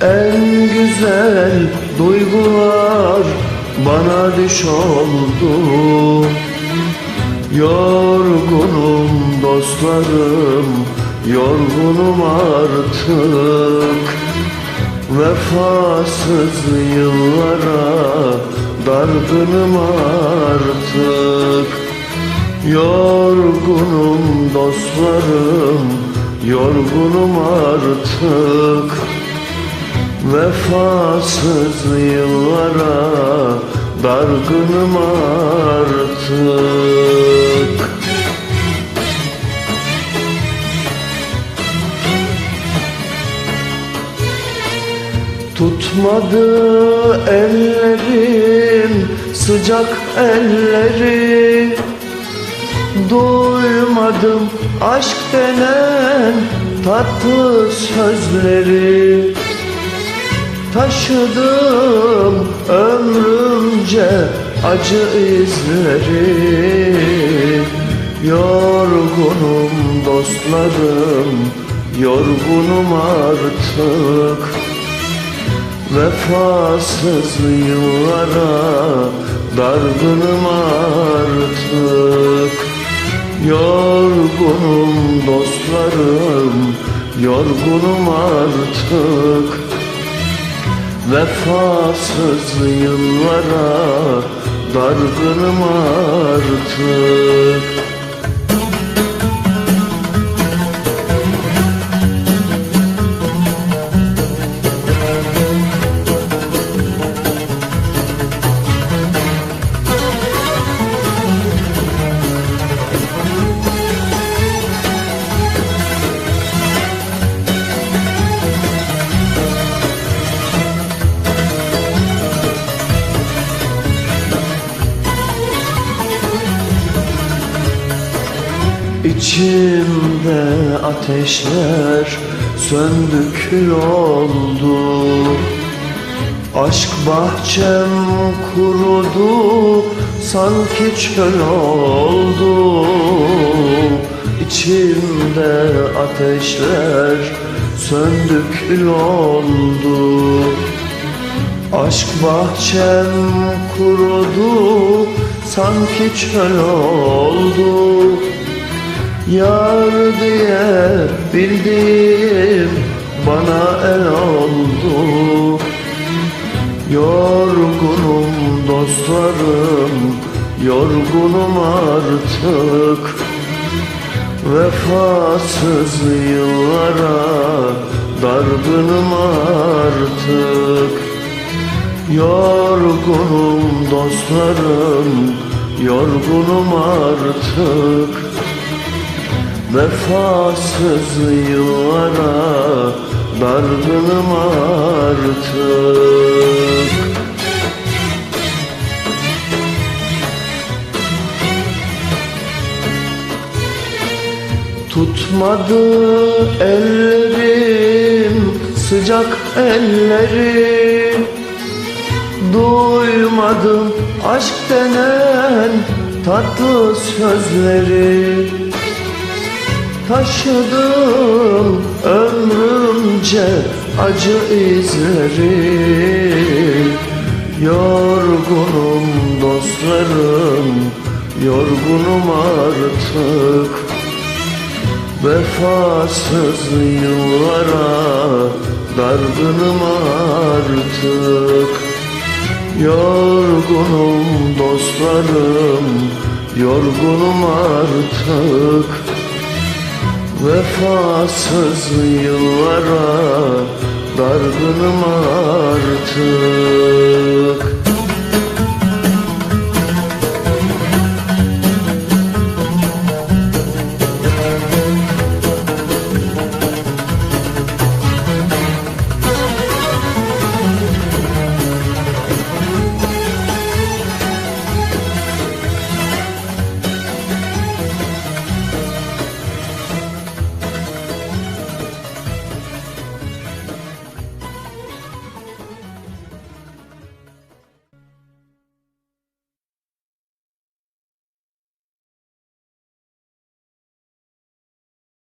En güzel duygular bana düş oldu. Yorgunum dostlarım, yorgunum artık. Vefasız yıllara dargınım artık. Yorgunum dostlarım, yorgunum artık Vefasız yıllara dargınım artık. Tutmadı ellerim sıcak elleri. Duymadım aşk denen tatlı sözleri Taşıdım ömrümce acı izleri. Yorgunum dostlarım, yorgunum artık. Vefasız yıllara dargınım artık. Yorgunum dostlarım, yorgunum artık Vefasız yıllara dargınım artık İçimde ateşler söndü oldu Aşk bahçem kurudu sanki çöl oldu. İçimde ateşler söndü oldu Aşk bahçem kurudu sanki çöl oldu Yar diye bildiğim bana el oldu. Yorgunum dostlarım, yorgunum artık. Vefasız yıllara dargınım artık. Yorgunum dostlarım, yorgunum artık Vefasız yıllara dargınım artık. Tutmadı ellerim sıcak elleri Duymadım aşk denen tatlı sözleri Taşıdım ömrümce acı izleri. Yorgunum dostlarım, yorgunum artık. Vefasız yıllara dargınım artık. Yorgunum dostlarım, yorgunum artık Vefasız yıllara dargınım artık